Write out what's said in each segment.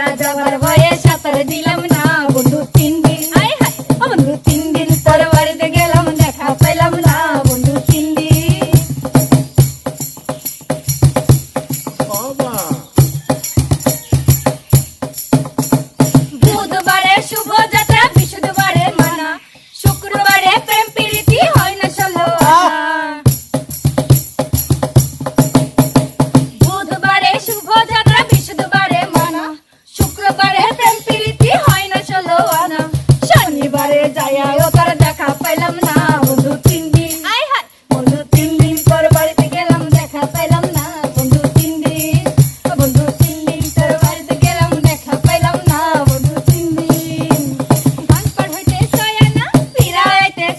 রাজা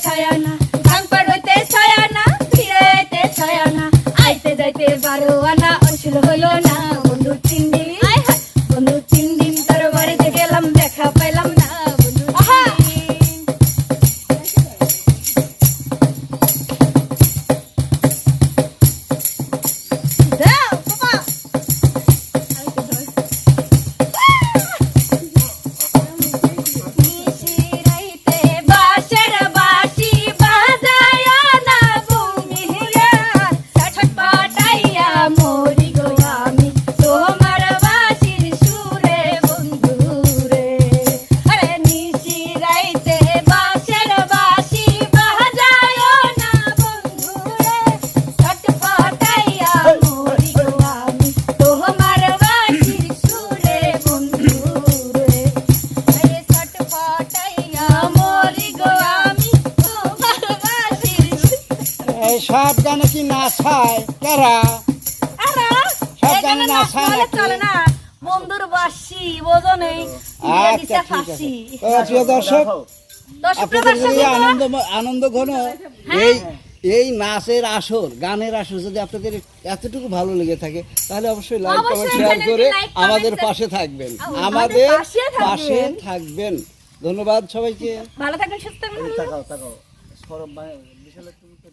ছায়া না ঝাংপার হইতে ছায়া না ফিরে ছায়া না আইতে যাইতে বারো আনা অসুল হইল না, বন্ধু চিন্দি সব গানে কি নাচায় কারা? সব গানে নাচায় চলে না। বন্ধুর বাসি বোঝো নেই আচ্ছা, প্রিয় দর্শক আনন্দ আনন্দ ঘন হ্যাঁ। এই এই নাচের আসর গানের আসর যদি আপনাদের এতটুকু ভালো লেগে থাকে তাহলে অবশ্যই লাইক কমেন্ট শেয়ার করে আমাদের পাশে থাকবেন। আমাদের পাশে থাকবেন। ধন্যবাদ সবাইকে। ভালো থাকবেন সুস্থ থাকবেন। বিকালে তুমি তো